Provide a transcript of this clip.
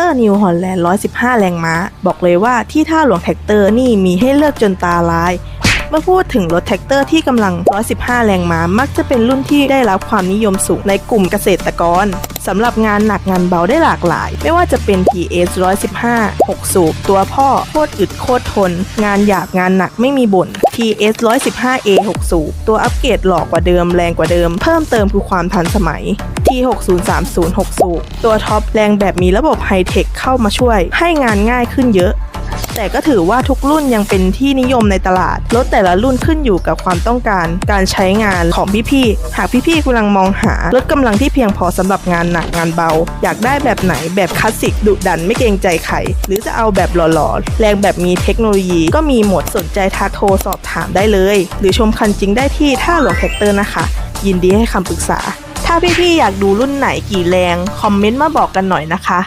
เตอร์นิวฮอลแลนด์ 115 แรงม้า บอกเลยว่าที่ท่าหลวงแท็กเตอร์นี่มีให้เลือกจนตาลาย เมื่อพูดถึงรถแท็กเตอร์ที่กำลัง 115 แรงม้า มักจะเป็นรุ่นที่ได้รับความนิยมสูงในกลุ่มเกษตรกรสำหรับงานหนักงานเบาได้หลากหลาย ไม่ว่าจะเป็น PS 115 6 สูบ ตัวพ่อ โคตรอึดโคตรทน งานหยาบงานหนักไม่มีบ่น TS 115A 6สูบตัวอัปเกรดหลอกกว่าเดิมแรงกว่าเดิม เพิ่มเติมคือความทันสมัย T 6 0 3 0 6สูบตัวท็อปแรงแบบมีระบบไฮเทคเข้ามาช่วย ให้งานง่ายขึ้นเยอะ แต่ก็ถือว่าทุกรุ่นยังเป็นที่นิยมในตลาด รถแต่ละรุ่นขึ้นอยู่กับความต้องการ การใช้งานของพี่ๆ หากพี่ๆกำลังมองหารถกำลังที่เพียงพอสำหรับงานหนักงานเบา อยากได้แบบไหนแบบคลาสสิกดุดันไม่เกรงใจใครหรือจะเอาแบบหล่อๆ แรงแบบมีเทคโนโลยีก็มีหมดสนใจทักโทรสอบถามได้เลย หรือชมคันจริงได้ที่ท่าหลวงแท็กเตอร์นะคะ ยินดีให้คำปรึกษา ถ้าพี่ๆอยากดูรุ่นไหนกี่แรง คอมเมนต์มาบอกกันหน่อยนะคะ